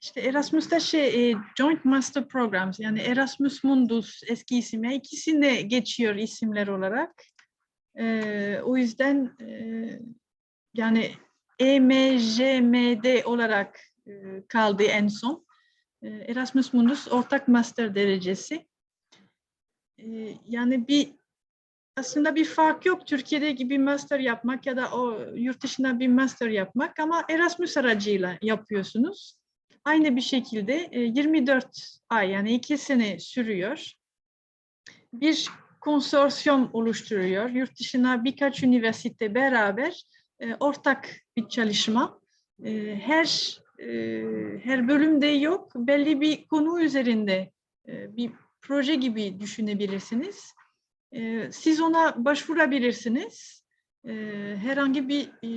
İşte Erasmus'ta şey e, Joint Master Programs yani Erasmus Mundus eski isimle ikisine geçiyor isimler olarak. E, o yüzden e, yani EMJMD olarak e, kaldı en son. E, Erasmus Mundus ortak master derecesi. E, yani bir aslında bir fark yok Türkiye'de gibi master yapmak ya da o yurt dışında bir master yapmak ama Erasmus aracıyla yapıyorsunuz. Aynı bir şekilde e, 24 ay yani iki sene sürüyor. Bir konsorsiyum oluşturuyor. Yurt dışına birkaç üniversite beraber e, ortak bir çalışma. E, Her e, her bölümde yok. Belli bir konu üzerinde e, bir proje gibi düşünebilirsiniz. E, Siz ona başvurabilirsiniz. E, Herhangi bir e,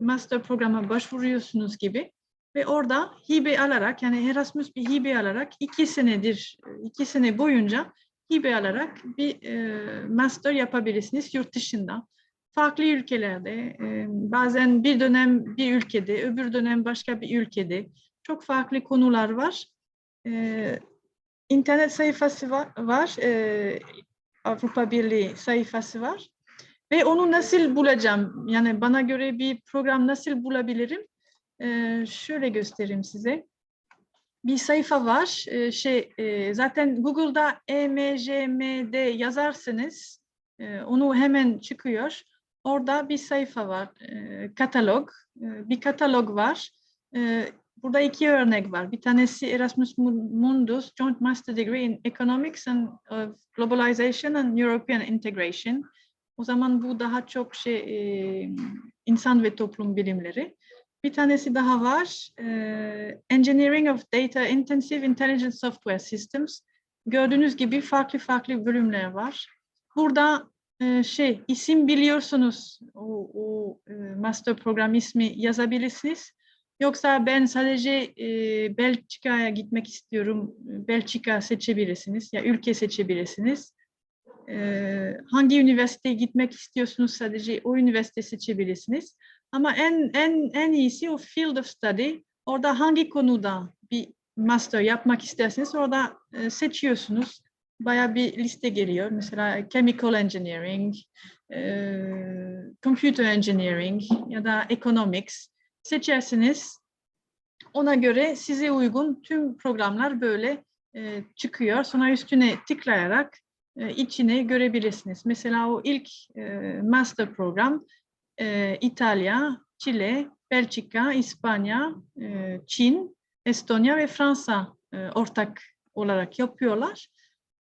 master programa başvuruyorsunuz gibi ve orada hibe alarak yani Erasmus bir hibe alarak iki senedir iki sene boyunca hibe alarak bir e, master yapabilirsiniz yurt dışında. Farklı ülkelerde e, bazen bir dönem bir ülkede öbür dönem başka bir ülkede çok farklı konular var. E, internet sayfası var, var e, Avrupa Birliği sayfası var ve onu nasıl bulacağım yani bana göre bir program nasıl bulabilirim? Ee, şöyle göstereyim size. Bir sayfa var. Ee, şey e, zaten Google'da EMJMD yazarsanız e, onu hemen çıkıyor. Orada bir sayfa var. e, katalog. Bir katalog var. Burada iki örnek var. Bir tanesi Erasmus Mundus Joint Master Degree in Economics and of Globalization and European Integration. O zaman bu daha çok şey insan ve toplum bilimleri. Bir tanesi daha var. eee, Engineering of Data Intensive Intelligent Software Systems. Gördüğünüz gibi farklı farklı bölümler var. Burada eee, şey isim biliyorsunuz o, o eee, master program ismi yazabilirsiniz. Yoksa ben sadece eee, Belçika'ya gitmek istiyorum. Belçika seçebilirsiniz ya ülke seçebilirsiniz. Hangi üniversiteye gitmek istiyorsunuz sadece o üniversite seçebilirsiniz. Ama en en en iyisi o field of study. Orada hangi konuda bir master yapmak isterseniz orada e, seçiyorsunuz. Baya bir liste geliyor. Mesela chemical engineering, e, computer engineering ya da economics seçersiniz. Ona göre size uygun tüm programlar böyle e, çıkıyor. Sonra üstüne tıklayarak e, içine görebilirsiniz. Mesela o ilk master program e, İtalya, Çile, Belçika, İspanya, e, Çin, Estonya ve Fransa e, ortak olarak yapıyorlar.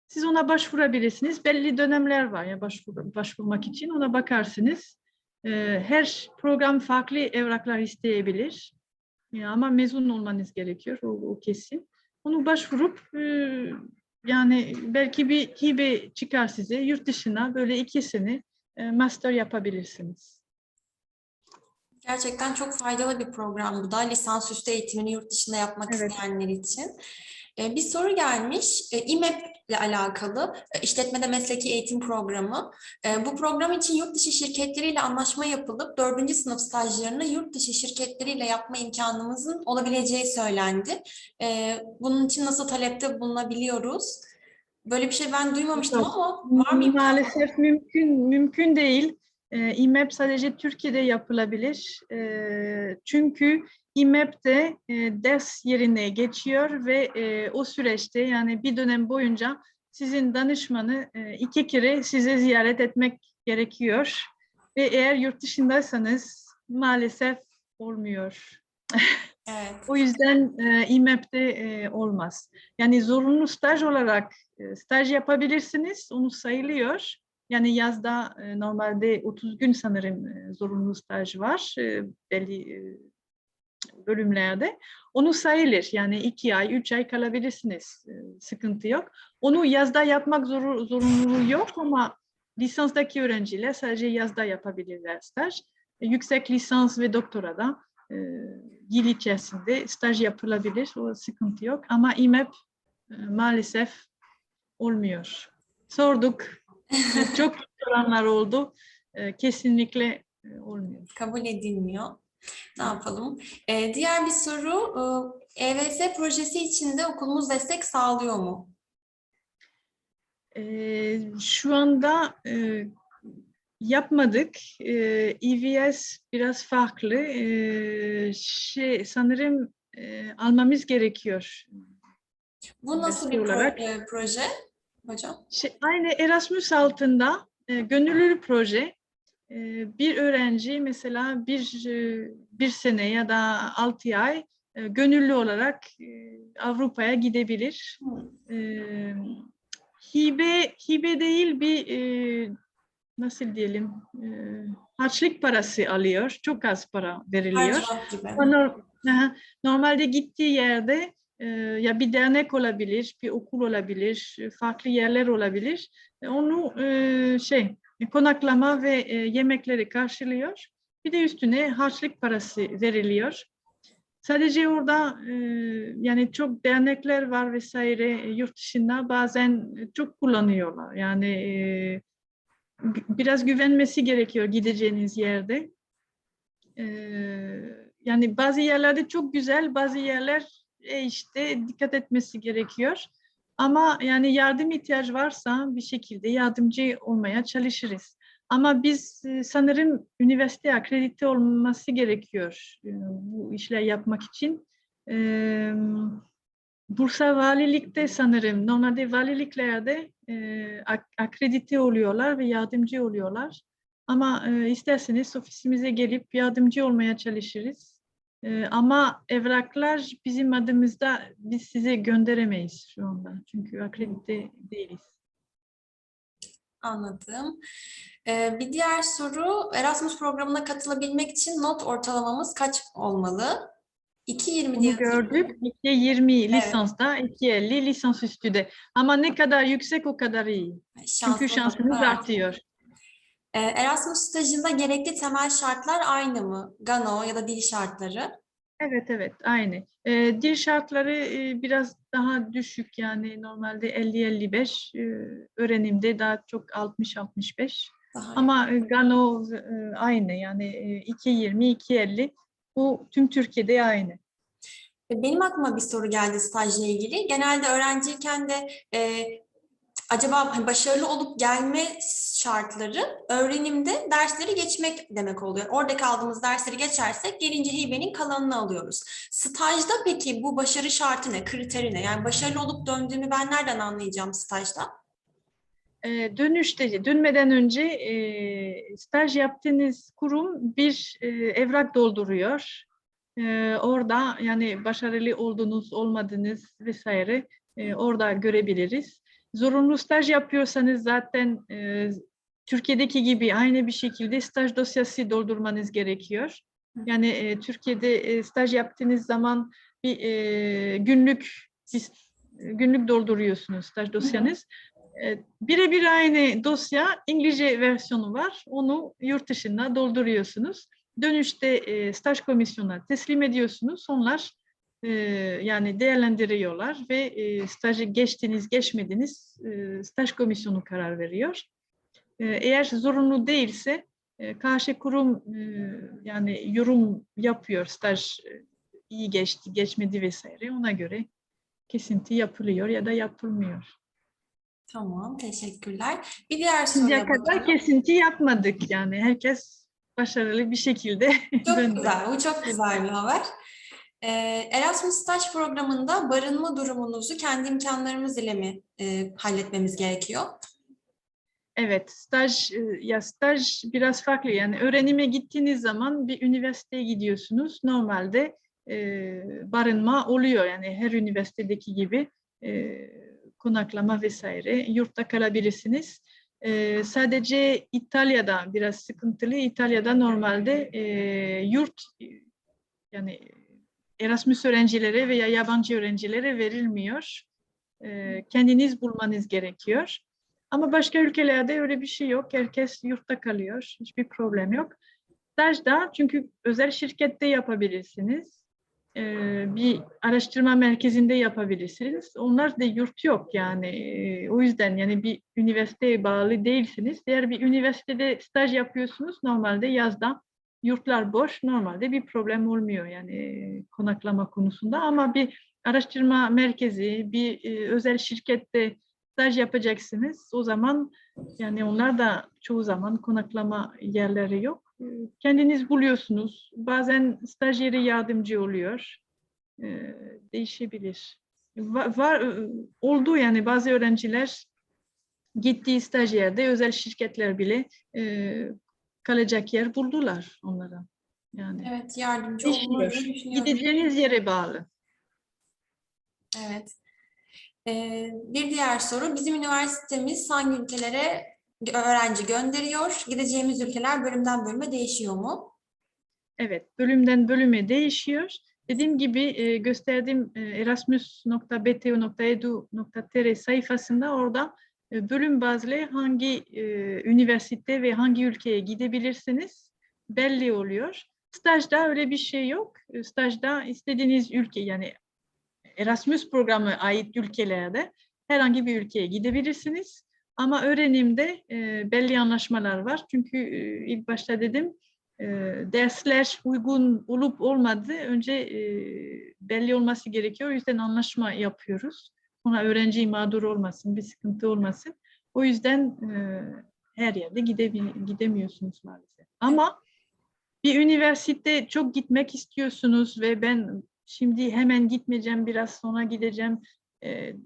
Siz ona başvurabilirsiniz. Belli dönemler var ya başvur, başvurmak için ona bakarsınız. E, her program farklı evraklar isteyebilir. Ya ama mezun olmanız gerekiyor o, o kesin. Onu başvurup e, yani belki bir hibe çıkar size yurt dışına böyle iki sene e, master yapabilirsiniz. Gerçekten çok faydalı bir program bu da lisansüstü eğitimini yurt dışında yapmak Evet. isteyenler için. Ee, Bir soru gelmiş. Ee, İMEP ile alakalı e, işletmede mesleki eğitim programı. Bu program için yurt dışı şirketleriyle anlaşma yapılıp dördüncü sınıf stajlarını yurt dışı şirketleriyle yapma imkanımızın olabileceği söylendi. Bunun için nasıl talepte bulunabiliyoruz? Böyle bir şey ben duymamıştım ama var mı? Maalesef mümkün mümkün değil. E, İMEP sadece Türkiye'de yapılabilir. E, çünkü İMEP'te e, ders yerine geçiyor ve e, o süreçte yani bir dönem boyunca sizin danışmanı e, iki kere size ziyaret etmek gerekiyor. Ve eğer yurt dışındaysanız maalesef olmuyor. Evet. O yüzden e, İMEP'te e, olmaz. Yani zorunlu staj olarak e, staj yapabilirsiniz. Onu sayılıyor. Yani yazda e, normalde 30 gün sanırım e, zorunlu staj var e, belli e, bölümlerde. Onu sayılır. Yani iki ay, üç ay kalabilirsiniz. Sıkıntı yok. Onu yazda yapmak zoru, zorunluluğu yok ama lisanstaki öğrenciler sadece yazda yapabilirler staj. Yüksek lisans ve doktorada e, yıl içerisinde staj yapılabilir. O sıkıntı yok. Ama İMEP e, maalesef olmuyor. Sorduk. Çok soranlar oldu. E, kesinlikle e, olmuyor. kabul edilmiyor. Ne yapalım? Ee, diğer bir soru, e, EVS projesi içinde okulumuz destek sağlıyor mu? Ee, şu anda e, yapmadık. Ee, EVS biraz farklı. Ee, şey, sanırım e, almamız gerekiyor. Bu nasıl bir Destek pro- olarak. e, proje hocam? Şey, aynı Erasmus altında e, gönüllü proje. E, bir öğrenci mesela bir e, bir sene ya da altı ay e, gönüllü olarak e, Avrupa'ya gidebilir. E, hibe hibe değil bir e, nasıl diyelim e, harçlık parası alıyor. Çok az para veriliyor. Normalde gittiği yerde e, ya bir dernek olabilir, bir okul olabilir, farklı yerler olabilir. E, Onu e, şey konaklama ve e, yemekleri karşılıyor. Bir de üstüne harçlık parası veriliyor. Sadece orada yani çok dernekler var vesaire yurt dışında bazen çok kullanıyorlar. Yani biraz güvenmesi gerekiyor gideceğiniz yerde. Ee, yani bazı yerlerde çok güzel, bazı yerler e, işte dikkat etmesi gerekiyor. Ama yani yardım ihtiyaç varsa bir şekilde yardımcı olmaya çalışırız. Ama biz e, sanırım üniversite akredite olması gerekiyor e, bu işler yapmak için. Ee, Bursa Valilik'te sanırım, normalde valiliklerde e, ak- akredite oluyorlar ve yardımcı oluyorlar. Ama e, isterseniz ofisimize gelip yardımcı olmaya çalışırız. E, ama evraklar bizim adımızda biz size gönderemeyiz şu anda. Çünkü akredite değiliz. Anladım. Ee, bir diğer soru, Erasmus programına katılabilmek için not ortalamamız kaç olmalı? 2.20 diye gördük. 2.20 lisansta, 2.50 lisansüstüde. Ama ne kadar yüksek o kadar iyi. Şanslı Çünkü şansınız olanlar artıyor. Ee, Erasmus stajında gerekli temel şartlar aynı mı? Gano ya da dil şartları? Evet evet aynı. Ee, dil şartları e, biraz daha düşük yani normalde 50-55 e, öğrenimde daha çok 60-65 Daha ama e, Gano e, aynı yani e, 2.20 2.50 bu tüm Türkiye'de aynı. Benim aklıma bir soru geldi stajla ilgili. Genelde öğrenciyken de e, acaba hani başarılı olup gelme şartları öğrenimde dersleri geçmek demek oluyor. Orada kaldığımız dersleri geçersek gelince hibenin kalanını alıyoruz. Stajda peki bu başarı şartı ne, kriteri ne? Yani başarılı olup döndüğümü ben nereden anlayacağım stajda? E, dönüşte, dönmeden önce e, staj yaptığınız kurum bir e, evrak dolduruyor. E, orada yani başarılı oldunuz, olmadınız vesaire e, orada görebiliriz. Zorunlu staj yapıyorsanız zaten e, Türkiye'deki gibi aynı bir şekilde staj dosyası doldurmanız gerekiyor. Yani e, Türkiye'de e, staj yaptığınız zaman bir e, günlük günlük dolduruyorsunuz staj dosyanız. E, Birebir aynı dosya İngilizce versiyonu var. Onu yurt dışında dolduruyorsunuz. Dönüşte e, staj komisyonuna teslim ediyorsunuz. Onlar e, yani değerlendiriyorlar ve e, stajı geçtiniz geçmediniz e, staj komisyonu karar veriyor. E, eğer zorunlu değilse e, karşı kurum e, yani yorum yapıyor staj e, iyi geçti geçmedi vesaire ona göre kesinti yapılıyor ya da yapılmıyor. Tamam, teşekkürler. Bir diğer Şimdiye soruya kadar bakalım. kesinti yapmadık yani herkes başarılı bir şekilde Çok güzel, bu çok güzel bir haber. Ee, Erasmus staj programında barınma durumunuzu kendi imkanlarımız ile mi e, halletmemiz gerekiyor? Evet, staj e, ya staj biraz farklı yani öğrenime gittiğiniz zaman bir üniversiteye gidiyorsunuz. Normalde e, barınma oluyor yani her üniversitedeki gibi e, konaklama vesaire yurtta kalabilirsiniz. E, sadece İtalya'da biraz sıkıntılı. İtalya'da normalde e, yurt yani Erasmus öğrencilere veya yabancı öğrencilere verilmiyor. E, kendiniz bulmanız gerekiyor. Ama başka ülkelerde öyle bir şey yok. Herkes yurtta kalıyor. Hiçbir problem yok. Stajda çünkü özel şirkette yapabilirsiniz. Ee, bir araştırma merkezinde yapabilirsiniz. Onlar da yurt yok yani. Ee, o yüzden yani bir üniversiteye bağlı değilsiniz. Diğer bir üniversitede staj yapıyorsunuz normalde yazda yurtlar boş. Normalde bir problem olmuyor yani e, konaklama konusunda ama bir araştırma merkezi, bir e, özel şirkette staj yapacaksınız. O zaman yani onlar da çoğu zaman konaklama yerleri yok. E, Kendiniz buluyorsunuz. Bazen stajyeri yardımcı oluyor. Değişebilir. Va- Var, e, oldu yani bazı öğrenciler gittiği stajyerde özel şirketler bile e, kalacak yer buldular onlara. Yani Evet, yardımcı düşünüyorum. gideceğiniz yere bağlı. Evet. Ee, bir diğer soru, bizim üniversitemiz hangi ülkelere öğrenci gönderiyor? Gideceğimiz ülkeler bölümden bölüme değişiyor mu? Evet, bölümden bölüme değişiyor. Dediğim gibi e, gösterdiğim e, erasmus.btu.edu.tr sayfasında orada bölüm bazlı hangi e, üniversite ve hangi ülkeye gidebilirsiniz belli oluyor. Stajda öyle bir şey yok. E, Stajda istediğiniz ülke yani Erasmus programı ait ülkelerde herhangi bir ülkeye gidebilirsiniz. Ama öğrenimde e, belli anlaşmalar var. Çünkü e, ilk başta dedim e, dersler uygun olup olmadığı önce e, belli olması gerekiyor. O yüzden anlaşma yapıyoruz. Sonra öğrenci mağdur olmasın, bir sıkıntı olmasın. O yüzden e, her yerde gidemiyorsunuz maalesef. Ama bir üniversite çok gitmek istiyorsunuz ve ben şimdi hemen gitmeyeceğim, biraz sonra gideceğim. E,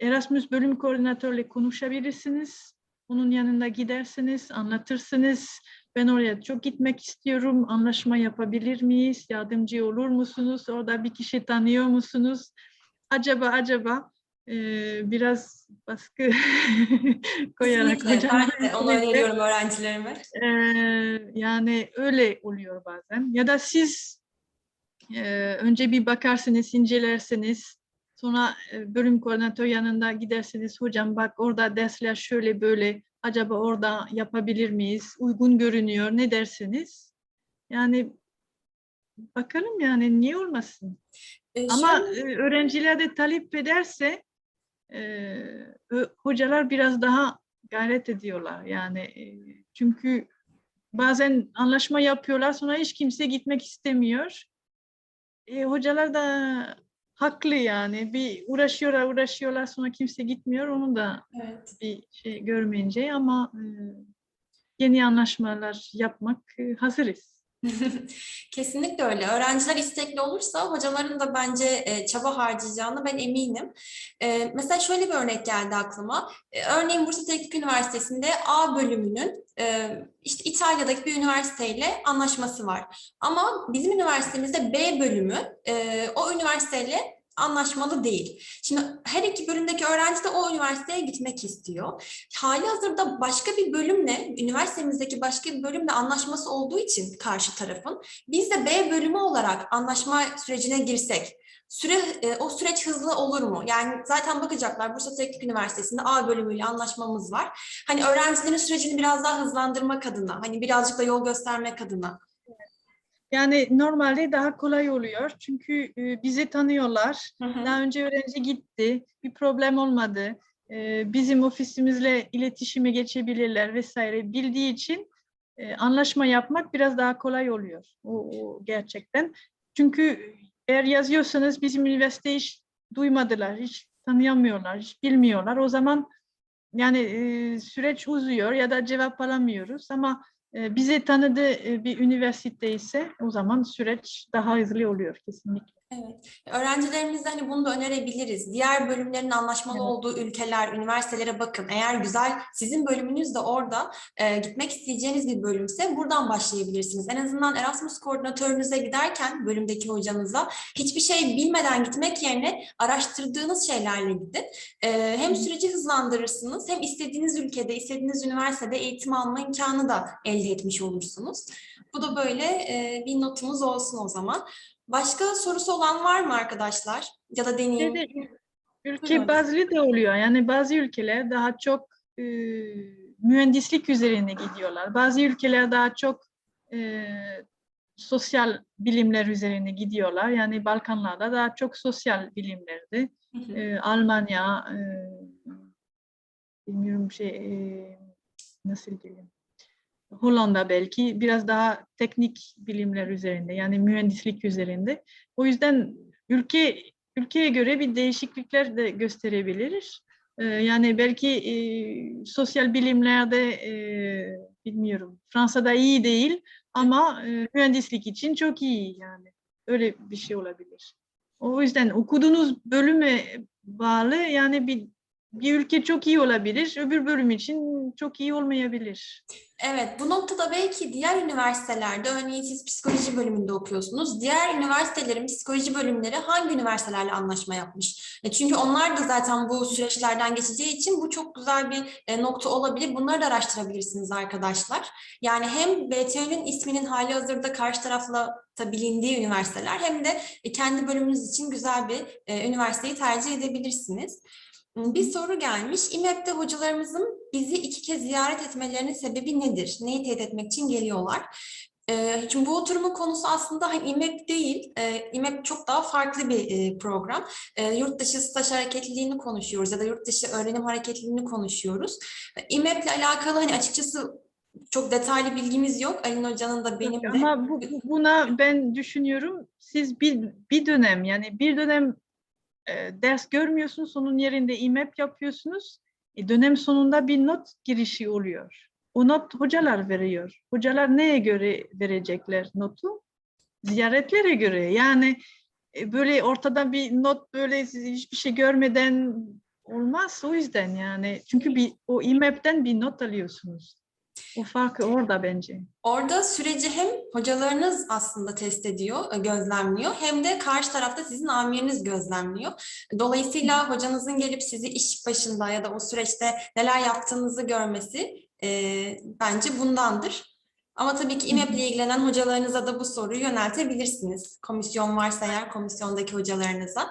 Erasmus bölüm koordinatörle konuşabilirsiniz. Onun yanında gidersiniz, anlatırsınız. Ben oraya çok gitmek istiyorum. Anlaşma yapabilir miyiz? Yardımcı olur musunuz? Orada bir kişi tanıyor musunuz? Acaba acaba biraz baskı koyarak hocam. Ben de onu öneriyorum öğrencilerime. Ee, yani öyle oluyor bazen. Ya da siz e, önce bir bakarsınız, incelersiniz. Sonra e, bölüm koordinatör yanında gidersiniz. Hocam bak orada dersler şöyle böyle. Acaba orada yapabilir miyiz? Uygun görünüyor. Ne dersiniz? Yani bakalım yani niye olmasın? Ee, Ama e, öğrenciler de talep ederse e, hocalar biraz daha gayret ediyorlar. Yani e, çünkü bazen anlaşma yapıyorlar sonra hiç kimse gitmek istemiyor. E, hocalar da haklı yani. Bir uğraşıyorlar uğraşıyorlar sonra kimse gitmiyor. Onu da evet. bir şey görmeyince ama e, yeni anlaşmalar yapmak e, hazırız. Kesinlikle öyle. Öğrenciler istekli olursa hocaların da bence e, çaba harcayacağını ben eminim. E, mesela şöyle bir örnek geldi aklıma. E, örneğin Bursa Teknik Üniversitesi'nde A bölümünün e, işte İtalya'daki bir üniversiteyle anlaşması var. Ama bizim üniversitemizde B bölümü e, o üniversiteyle anlaşmalı değil. Şimdi her iki bölümdeki öğrenci de o üniversiteye gitmek istiyor. Hali hazırda başka bir bölümle, üniversitemizdeki başka bir bölümle anlaşması olduğu için karşı tarafın, biz de B bölümü olarak anlaşma sürecine girsek, süre e, o süreç hızlı olur mu? Yani zaten bakacaklar Bursa Teknik Üniversitesi'nde A bölümüyle anlaşmamız var. Hani öğrencilerin sürecini biraz daha hızlandırmak adına, hani birazcık da yol göstermek adına. Yani normalde daha kolay oluyor. Çünkü e, bizi tanıyorlar. Hı hı. Daha önce öğrenci gitti, bir problem olmadı. Ee, Bizim ofisimizle iletişime geçebilirler vesaire bildiği için e, anlaşma yapmak biraz daha kolay oluyor. O, o gerçekten. Çünkü eğer yazıyorsanız bizim üniversiteyi hiç duymadılar, hiç tanıyamıyorlar, hiç bilmiyorlar. O zaman yani e, süreç uzuyor ya da cevap alamıyoruz ama e, bizi tanıdığı e, bir üniversite ise o zaman süreç daha hızlı oluyor kesinlikle. Evet. Öğrencilerimize hani bunu da önerebiliriz. Diğer bölümlerin anlaşmalı Evet. olduğu ülkeler, üniversitelere bakın. Eğer güzel, sizin bölümünüz de orada e, gitmek isteyeceğiniz bir bölümse buradan başlayabilirsiniz. En azından Erasmus koordinatörünüze giderken, bölümdeki hocanıza hiçbir şey bilmeden gitmek yerine araştırdığınız şeylerle gidin. E, hem süreci hızlandırırsınız, hem istediğiniz ülkede, istediğiniz üniversitede eğitim alma imkanı da elde etmiş olursunuz. Bu da böyle e, bir notumuz olsun o zaman. Başka sorusu olan var mı arkadaşlar? Ya da deneyim. Buyurun. ülke bazlı da oluyor. Yani bazı ülkeler daha çok e, mühendislik üzerine gidiyorlar. Bazı ülkeler daha çok e, sosyal bilimler üzerine gidiyorlar. Yani Balkanlarda daha çok sosyal bilimlerdi. Hı hı. E, Almanya, e, bilmiyorum şey e, nasıl diyeyim. Hollanda belki biraz daha teknik bilimler üzerinde yani mühendislik üzerinde. O yüzden ülke ülkeye göre bir değişiklikler de gösterebilir. Ee, yani belki e, sosyal bilimlerde e, bilmiyorum Fransa'da iyi değil ama e, mühendislik için çok iyi yani öyle bir şey olabilir. O yüzden okuduğunuz bölüme bağlı yani bir bir ülke çok iyi olabilir, öbür bölüm için çok iyi olmayabilir. Evet, bu noktada belki diğer üniversitelerde, örneğin siz psikoloji bölümünde okuyorsunuz. Diğer üniversitelerin psikoloji bölümleri hangi üniversitelerle anlaşma yapmış? E, Çünkü onlar da zaten bu süreçlerden geçeceği için bu çok güzel bir e, nokta olabilir. Bunları da araştırabilirsiniz arkadaşlar. Yani hem BTÜ'nün isminin hali hazırda karşı tarafla da bilindiği üniversiteler hem de e, kendi bölümünüz için güzel bir üniversiteyi tercih edebilirsiniz. Bir soru gelmiş. İMEP'te hocalarımızın bizi iki kez ziyaret etmelerinin sebebi nedir? Neyi teyit etmek için geliyorlar? Ee, Çünkü bu oturumun konusu aslında hani İMEP değil. Ee, İMEP çok daha farklı bir e, program. Ee, Yurt dışı staj hareketliliğini konuşuyoruz ya da yurt dışı öğrenim hareketliliğini konuşuyoruz. İMEP'le alakalı hani açıkçası çok detaylı bilgimiz yok. Alin Hoca'nın da benim de. Ama bu- buna ben düşünüyorum siz bir, bir dönem yani bir dönem e, ders görmüyorsunuz onun yerinde IMEP yapıyorsunuz. E, dönem sonunda bir not girişi oluyor. O not hocalar veriyor. Hocalar neye göre verecekler notu? Ziyaretlere göre. Yani e, böyle ortada bir not böyle hiçbir şey görmeden olmaz o yüzden yani. Çünkü bir o IMEP'ten bir not alıyorsunuz. O farkı orada bence. Orada süreci hem hocalarınız aslında test ediyor, e, gözlemliyor hem de karşı tarafta sizin amiriniz gözlemliyor. Dolayısıyla hocanızın gelip sizi iş başında ya da o süreçte neler yaptığınızı görmesi e, bence bundandır. Ama tabii ki İMEP ile ilgilenen hocalarınıza da bu soruyu yöneltebilirsiniz. Komisyon varsa eğer komisyondaki hocalarınıza.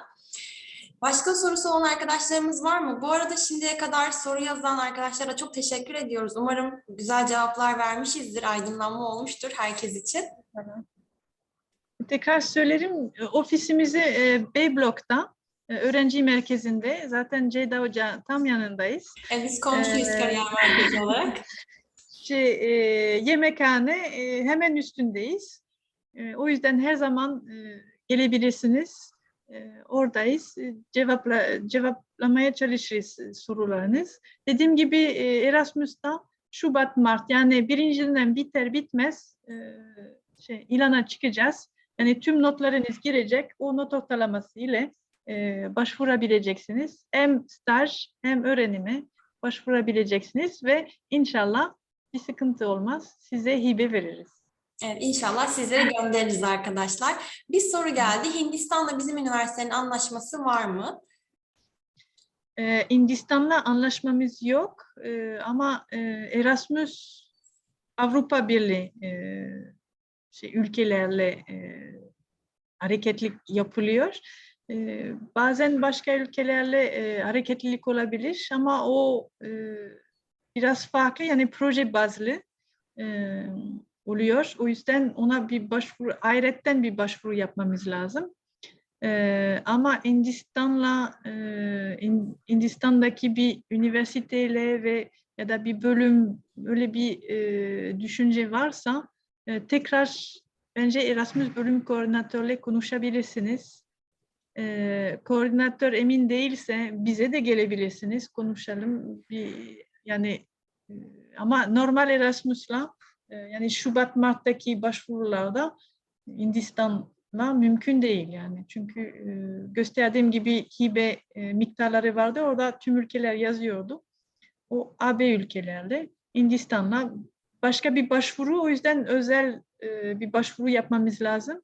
Başka sorusu olan arkadaşlarımız var mı? Bu arada şimdiye kadar soru yazan arkadaşlara çok teşekkür ediyoruz. Umarım güzel cevaplar vermişizdir, aydınlanma olmuştur herkes için. Tekrar söylerim, e, ofisimizi e, B blokta, e, öğrenci merkezinde. Zaten Ceyda Hoca tam yanındayız. E, biz komşuyuz Ee, kariyer merkezi olarak. Şey, e, yemekhane e, hemen üstündeyiz. E, o yüzden her zaman e, gelebilirsiniz. Oradayız. Cevapla, cevaplamaya çalışırız sorularınız. Dediğim gibi Erasmus'ta Şubat, Mart yani birinci dönem biter bitmez şey, ilana çıkacağız. Yani tüm notlarınız girecek. O not ortalaması ile başvurabileceksiniz. Hem staj hem öğrenime başvurabileceksiniz ve inşallah bir sıkıntı olmaz. Size hibe veririz. Evet, inşallah sizlere göndeririz arkadaşlar. Bir soru geldi. Hindistan'la bizim üniversitenin anlaşması var mı? Ee, Hindistan'la anlaşmamız yok Ee, ama e, Erasmus Avrupa Birliği e, şey, ülkelerle e, hareketlilik yapılıyor. E, bazen başka ülkelerle e, hareketlilik olabilir ama o e, biraz farklı yani proje bazlı e, oluyor. O yüzden ona bir başvuru, ayrıca bir başvuru yapmamız lazım. Ee, ama Hindistan'la e, Hin- Hindistan'daki bir üniversiteyle ve ya da bir bölüm öyle bir e, düşünce varsa e, tekrar bence Erasmus bölüm koordinatörle konuşabilirsiniz. E, koordinatör emin değilse bize de gelebilirsiniz konuşalım bir yani e, ama normal Erasmus'la yani Şubat Mart'taki başvurularda Hindistan'la mümkün değil yani. Çünkü e, gösterdiğim gibi hibe e, miktarları vardı. Orada tüm ülkeler yazıyordu. O AB ülkelerle Hindistan'la başka bir başvuru o yüzden özel e, bir başvuru yapmamız lazım.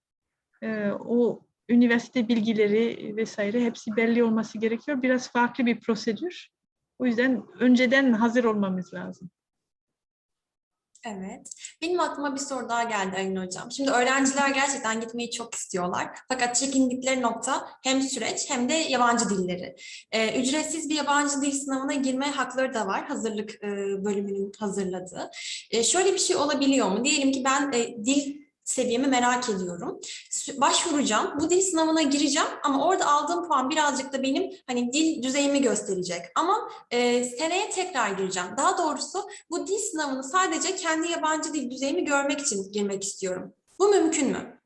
O üniversite bilgileri vesaire hepsi belli olması gerekiyor. Biraz farklı bir prosedür. O yüzden önceden hazır olmamız lazım. Evet. Benim aklıma bir soru daha geldi Aylin Hocam. Şimdi öğrenciler gerçekten gitmeyi çok istiyorlar. Fakat çekindikleri nokta hem süreç hem de yabancı dilleri. Ee, ücretsiz bir yabancı dil sınavına girme hakları da var. Hazırlık e, bölümünün hazırladığı. E, şöyle bir şey olabiliyor mu? Diyelim ki ben e, dil seviyemi merak ediyorum. başvuracağım. Bu dil sınavına gireceğim ama orada aldığım puan birazcık da benim hani dil düzeyimi gösterecek. Ama e, seneye tekrar gireceğim. Daha doğrusu bu dil sınavını sadece kendi yabancı dil düzeyimi görmek için girmek istiyorum. Bu mümkün mü?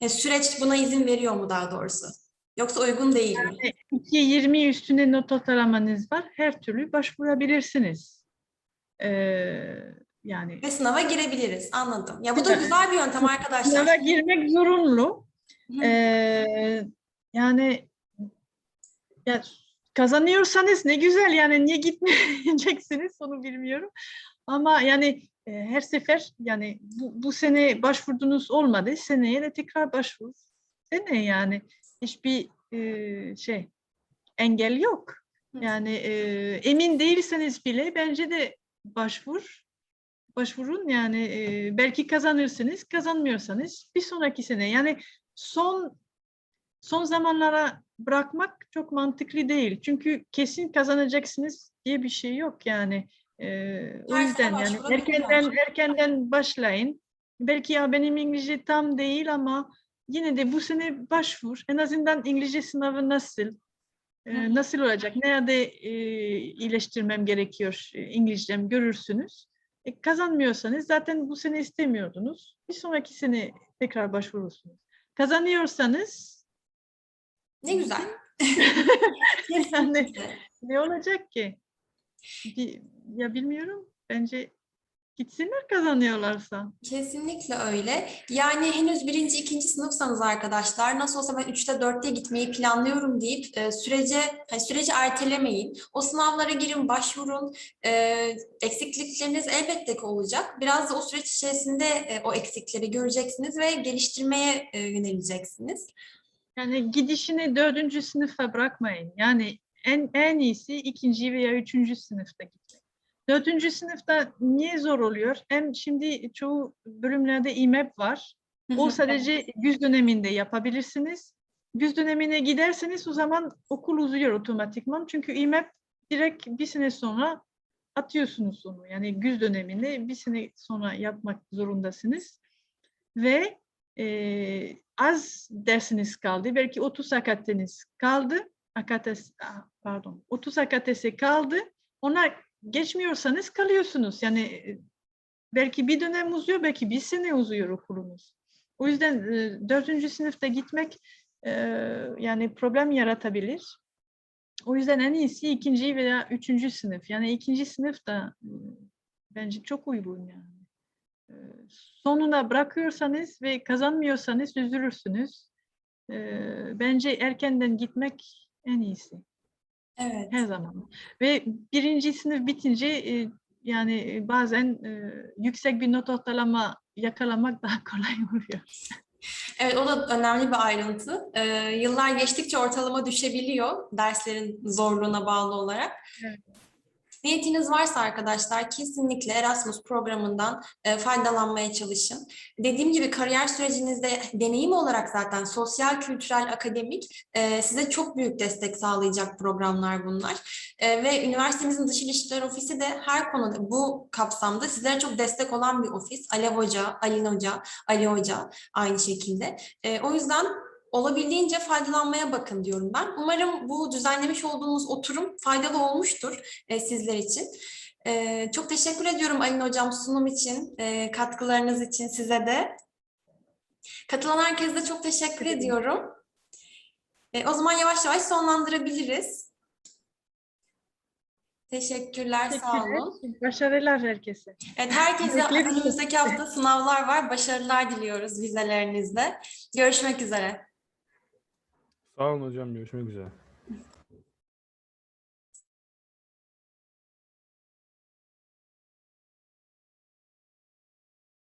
E, süreç buna izin veriyor mu daha doğrusu? Yoksa uygun değil mi? 2.20 üstünde not ortalamanız var. Her türlü başvurabilirsiniz. Ee, yani Ve sınava girebiliriz. Anladım. Ya bu da güzel bir yöntem arkadaşlar. sınava girmek zorunlu. Hı. Ee, yani ya kazanıyorsanız ne güzel yani niye gitmeyeceksiniz onu bilmiyorum. Ama yani e, her sefer yani bu, bu sene başvurdunuz olmadı. Seneye de tekrar başvur. Sene yani hiçbir e, şey engel yok. Yani e, emin değilseniz bile bence de başvur. Başvurun yani e, belki kazanırsınız, kazanmıyorsanız bir sonraki sene yani son son zamanlara bırakmak çok mantıklı değil. Çünkü kesin kazanacaksınız diye bir şey yok yani. Ee, o yüzden yani erkenden erkenden başlayın. Belki ya benim İngilizce tam değil ama yine de bu sene başvur. En azından İngilizce sınavı nasıl? Nasıl olacak? Nerede e, iyileştirmem gerekiyor İngilizcem görürsünüz. E, kazanmıyorsanız zaten bu sene istemiyordunuz. Bir sonraki sene tekrar başvurursunuz. Kazanıyorsanız Ne güzel. yani ne olacak ki? Ya bilmiyorum. Bence gitsinler kazanıyorlarsa. Kesinlikle öyle. Yani henüz birinci, ikinci sınıfsanız arkadaşlar nasıl olsa ben üçte dörtte gitmeyi planlıyorum deyip e, sürece hani süreci ertelemeyin. O sınavlara girin, başvurun. E, eksiklikleriniz elbette ki olacak. Biraz da o süreç içerisinde e, o eksikleri göreceksiniz ve geliştirmeye e, yöneleceksiniz. Yani gidişini dördüncü sınıfa bırakmayın. Yani en, en iyisi ikinci veya üçüncü sınıfta gitmek. Dördüncü sınıfta niye zor oluyor? Hem şimdi çoğu bölümlerde İMEP var. O sadece güz döneminde yapabilirsiniz. Güz dönemine giderseniz o zaman okul uzuyor otomatikman. Çünkü İMEP direkt bir sene sonra atıyorsunuz onu. Yani güz döneminde bir sene sonra yapmak zorundasınız. Ve eee, az dersiniz kaldı. Belki 30 akateniz kaldı. Akates, ah, pardon, 30 akatesi kaldı. Ona geçmiyorsanız kalıyorsunuz. Yani e, belki bir dönem uzuyor, belki bir sene uzuyor okulunuz. O yüzden e, dördüncü sınıfta gitmek e, yani problem yaratabilir. O yüzden en iyisi ikinci veya üçüncü sınıf. Yani ikinci sınıf da bence çok uygun yani. Sonuna bırakıyorsanız ve kazanmıyorsanız üzülürsünüz. Bence erkenden gitmek en iyisi Evet. her zaman. Ve birinci sınıf bitince e, yani bazen e, yüksek bir not ortalama yakalamak daha kolay oluyor. Evet, o da önemli bir ayrıntı. Ee, yıllar geçtikçe ortalama düşebiliyor derslerin zorluğuna bağlı olarak. Evet. Niyetiniz varsa arkadaşlar kesinlikle Erasmus programından e, faydalanmaya çalışın. Dediğim gibi kariyer sürecinizde deneyim olarak zaten sosyal, kültürel, akademik e, size çok büyük destek sağlayacak programlar bunlar. E, ve üniversitemizin dış ilişkiler ofisi de her konuda bu kapsamda sizlere çok destek olan bir ofis. Alev Hoca, Alin Hoca, Ali Hoca aynı şekilde. E, o yüzden olabildiğince faydalanmaya bakın diyorum ben. Umarım bu düzenlemiş olduğumuz oturum faydalı olmuştur e, sizler için. E, çok teşekkür ediyorum Alin Hocam sunum için, e, katkılarınız için size de. Katılan herkese çok teşekkür ediyorum. E, o zaman yavaş yavaş sonlandırabiliriz. Teşekkürler, sağ Teşekkürler. olun. Başarılar herkese. Evet, herkese önümüzdeki hafta sınavlar var. Başarılar diliyoruz vizelerinizde. Görüşmek üzere. Sağ olun hocam. Görüşmek üzere.